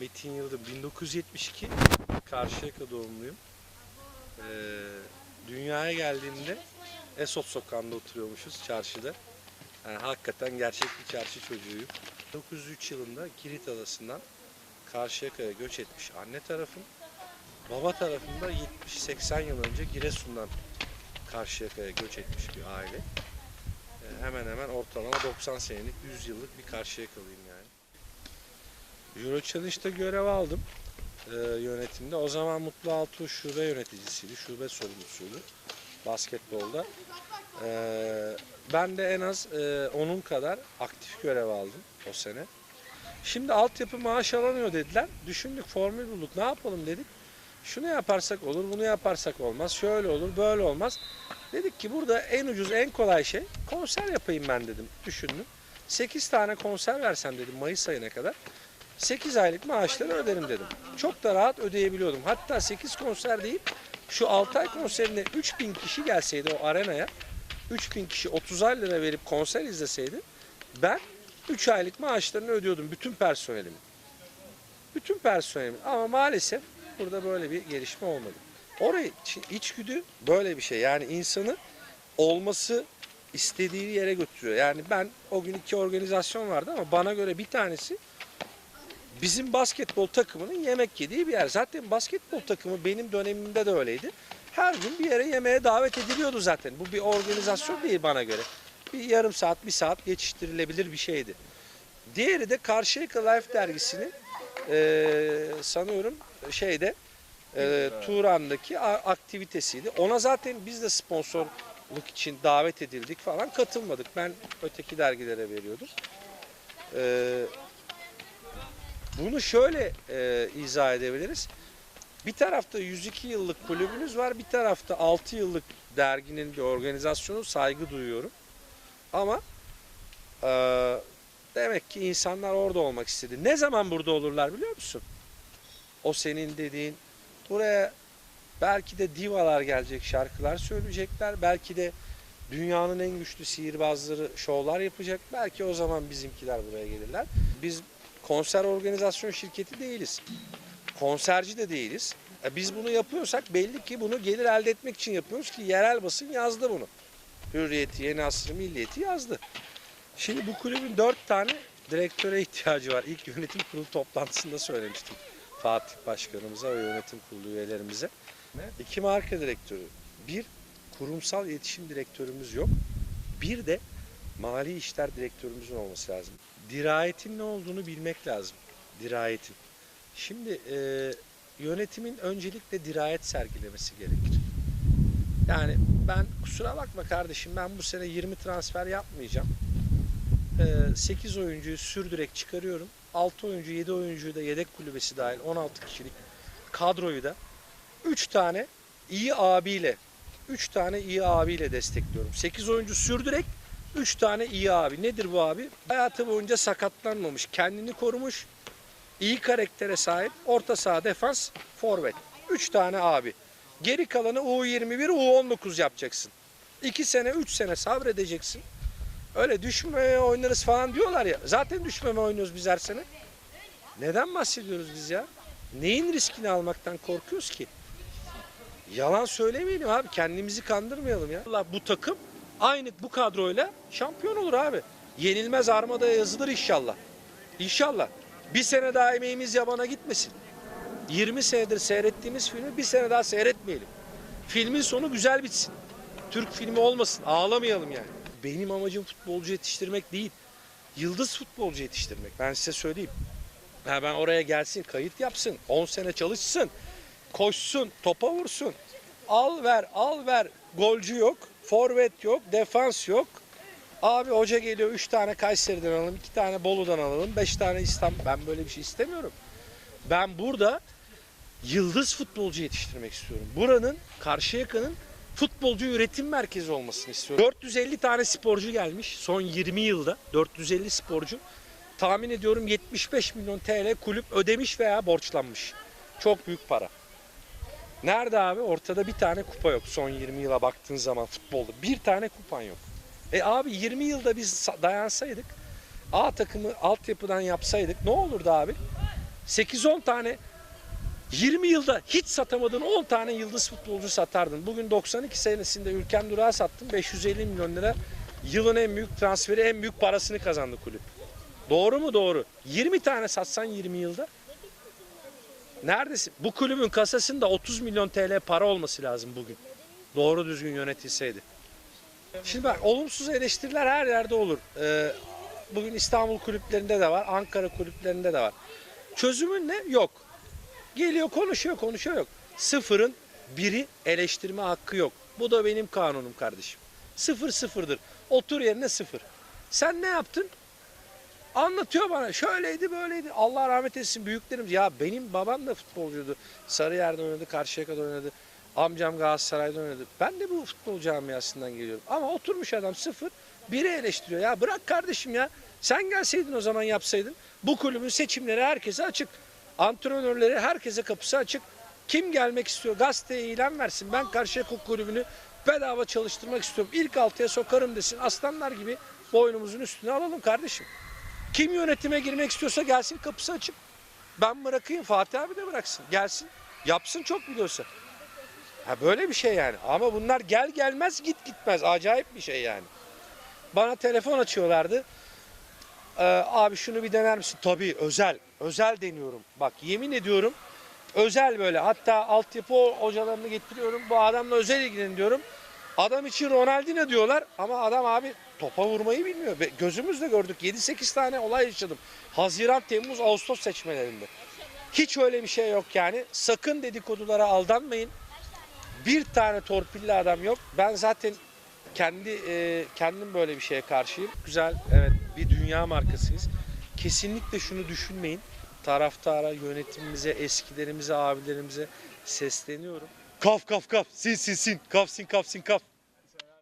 Metin Yıldırım 1972 Karşıyaka doğumluyum. Ee, dünyaya geldiğimde Esot sokağında oturuyormuşuz çarşıda. Yani hakikaten gerçek bir çarşı çocuğuyum. 1903 yılında Girit Adası'ndan Karşıyaka'ya göç etmiş anne tarafım. Baba tarafında 70-80 yıl önce Giresun'dan Karşıyaka'ya göç etmiş bir aile. Ee, hemen hemen ortalama 90 senelik, 100 yıllık bir Karşıyakalıyım yani. Euro Challenge'da görev aldım e, yönetimde. O zaman Mutlu Altuğ şube yöneticisiydi, şube sorumlusuydu basketbolda. E, ben de en az e, onun kadar aktif görev aldım o sene. Şimdi altyapı maaş alamıyor dediler. Düşündük, formül bulduk. Ne yapalım dedik. Şunu yaparsak olur, bunu yaparsak olmaz. Şöyle olur, böyle olmaz. Dedik ki burada en ucuz, en kolay şey konser yapayım ben dedim. Düşündüm. 8 tane konser versem dedim Mayıs ayına kadar. 8 aylık maaşları öderim dedim. Çok da rahat ödeyebiliyordum. Hatta 8 konser değil, şu 6 ay konserine 3000 kişi gelseydi o arenaya, 3000 kişi 30 lira verip konser izleseydi, ben 3 aylık maaşlarını ödüyordum bütün personelimin. Bütün personelimin. Ama maalesef burada böyle bir gelişme olmadı. Orayı içgüdü böyle bir şey. Yani insanı olması istediği yere götürüyor. Yani ben o gün iki organizasyon vardı ama bana göre bir tanesi bizim basketbol takımının yemek yediği bir yer. Zaten basketbol takımı benim dönemimde de öyleydi. Her gün bir yere yemeğe davet ediliyordu zaten. Bu bir organizasyon değil bana göre. Bir yarım saat, bir saat geçiştirilebilir bir şeydi. Diğeri de Karşıyaka Life dergisinin eee, sanıyorum şeyde eee Turan'daki aktivitesiydi. Ona zaten biz de sponsorluk için davet edildik falan katılmadık. Ben öteki dergilere veriyordum. Eee bunu şöyle e, izah edebiliriz. Bir tarafta 102 yıllık kulübünüz var, bir tarafta 6 yıllık derginin bir organizasyonu saygı duyuyorum. Ama e, demek ki insanlar orada olmak istedi. Ne zaman burada olurlar biliyor musun? O senin dediğin buraya belki de divalar gelecek şarkılar söyleyecekler. Belki de dünyanın en güçlü sihirbazları şovlar yapacak. Belki o zaman bizimkiler buraya gelirler. Biz konser organizasyon şirketi değiliz. Konserci de değiliz. E biz bunu yapıyorsak belli ki bunu gelir elde etmek için yapıyoruz ki yerel basın yazdı bunu. Hürriyeti, Yeni Asrı, Milliyeti yazdı. Şimdi bu kulübün dört tane direktöre ihtiyacı var. İlk yönetim kurulu toplantısında söylemiştim. Fatih Başkanımıza ve yönetim kurulu üyelerimize. İki marka direktörü. Bir, kurumsal iletişim direktörümüz yok. Bir de mali işler direktörümüzün olması lazım. Dirayetin ne olduğunu bilmek lazım. Dirayetin. Şimdi e, yönetimin öncelikle dirayet sergilemesi gerekir. Yani ben kusura bakma kardeşim ben bu sene 20 transfer yapmayacağım. E, 8 oyuncuyu sürdürek çıkarıyorum. 6 oyuncu 7 oyuncuyu da yedek kulübesi dahil 16 kişilik kadroyu da 3 tane iyi abiyle 3 tane iyi abiyle destekliyorum. 8 oyuncu sürdürek 3 tane iyi abi. Nedir bu abi? Hayatı boyunca sakatlanmamış, kendini korumuş, iyi karaktere sahip, orta saha defans, forvet. 3 tane abi. Geri kalanı U21, U19 yapacaksın. 2 sene, 3 sene sabredeceksin. Öyle düşmemeye oynarız falan diyorlar ya. Zaten düşmeme oynuyoruz biz her sene. Neden bahsediyoruz biz ya? Neyin riskini almaktan korkuyoruz ki? Yalan söylemeyelim abi. Kendimizi kandırmayalım ya. Allah bu takım aynı bu kadroyla şampiyon olur abi. Yenilmez armadaya yazılır inşallah. İnşallah. Bir sene daha emeğimiz yabana gitmesin. 20 senedir seyrettiğimiz filmi bir sene daha seyretmeyelim. Filmin sonu güzel bitsin. Türk filmi olmasın. Ağlamayalım yani. Benim amacım futbolcu yetiştirmek değil. Yıldız futbolcu yetiştirmek. Ben size söyleyeyim. Ha ben oraya gelsin, kayıt yapsın, 10 sene çalışsın, koşsun, topa vursun. Al ver, al ver. Golcü yok, forvet yok, defans yok. Abi hoca geliyor 3 tane Kayseri'den alalım, 2 tane Bolu'dan alalım, 5 tane İstanbul. Ben böyle bir şey istemiyorum. Ben burada yıldız futbolcu yetiştirmek istiyorum. Buranın, Karşıyaka'nın futbolcu üretim merkezi olmasını istiyorum. 450 tane sporcu gelmiş son 20 yılda. 450 sporcu. Tahmin ediyorum 75 milyon TL kulüp ödemiş veya borçlanmış. Çok büyük para. Nerede abi? Ortada bir tane kupa yok son 20 yıla baktığın zaman futbolda. Bir tane kupan yok. E abi 20 yılda biz sa- dayansaydık, A takımı altyapıdan yapsaydık ne olurdu abi? 8-10 tane 20 yılda hiç satamadığın 10 tane yıldız futbolcu satardın. Bugün 92 senesinde Ülken Durak'a sattım 550 milyon lira. Yılın en büyük transferi, en büyük parasını kazandı kulüp. Doğru mu? Doğru. 20 tane satsan 20 yılda. Neredesin? Bu kulübün kasasında 30 milyon TL para olması lazım bugün. Doğru düzgün yönetilseydi. Şimdi bak olumsuz eleştiriler her yerde olur. Ee, bugün İstanbul kulüplerinde de var, Ankara kulüplerinde de var. Çözümün ne? Yok. Geliyor konuşuyor konuşuyor yok. Sıfırın biri eleştirme hakkı yok. Bu da benim kanunum kardeşim. Sıfır sıfırdır. Otur yerine sıfır. Sen ne yaptın? Anlatıyor bana. Şöyleydi böyleydi. Allah rahmet etsin büyüklerimiz. Ya benim babam da futbolcuydu. Sarıyer'de oynadı, Karşıyaka'da oynadı. Amcam Galatasaray'da oynadı. Ben de bu futbol camiasından geliyorum. Ama oturmuş adam sıfır. Biri eleştiriyor. Ya bırak kardeşim ya. Sen gelseydin o zaman yapsaydın. Bu kulübün seçimleri herkese açık. Antrenörleri herkese kapısı açık. Kim gelmek istiyor? Gazeteye ilan versin. Ben Karşıyaka kulübünü bedava çalıştırmak istiyorum. İlk altıya sokarım desin. Aslanlar gibi boynumuzun üstüne alalım kardeşim. Kim yönetime girmek istiyorsa gelsin kapısı açık. Ben bırakayım Fatih abi de bıraksın. Gelsin. Yapsın çok biliyorsa. Ha böyle bir şey yani. Ama bunlar gel gelmez git gitmez. Acayip bir şey yani. Bana telefon açıyorlardı. Ee, abi şunu bir dener misin? Tabii özel. Özel deniyorum. Bak yemin ediyorum. Özel böyle. Hatta altyapı hocalarını getiriyorum. Bu adamla özel ilgilenin diyorum. Adam için Ronaldinho diyorlar ama adam abi topa vurmayı bilmiyor. Gözümüzle gördük 7-8 tane olay yaşadım. Haziran, Temmuz, Ağustos seçmelerinde. Hiç öyle bir şey yok yani. Sakın dedikodulara aldanmayın. Bir tane torpilli adam yok. Ben zaten kendi e, kendim böyle bir şeye karşıyım. Güzel, evet bir dünya markasıyız. Kesinlikle şunu düşünmeyin. Taraftara, yönetimimize, eskilerimize, abilerimize sesleniyorum. Kaf kaf kaf, sin sin sin, kaf sin kaf sin kaf.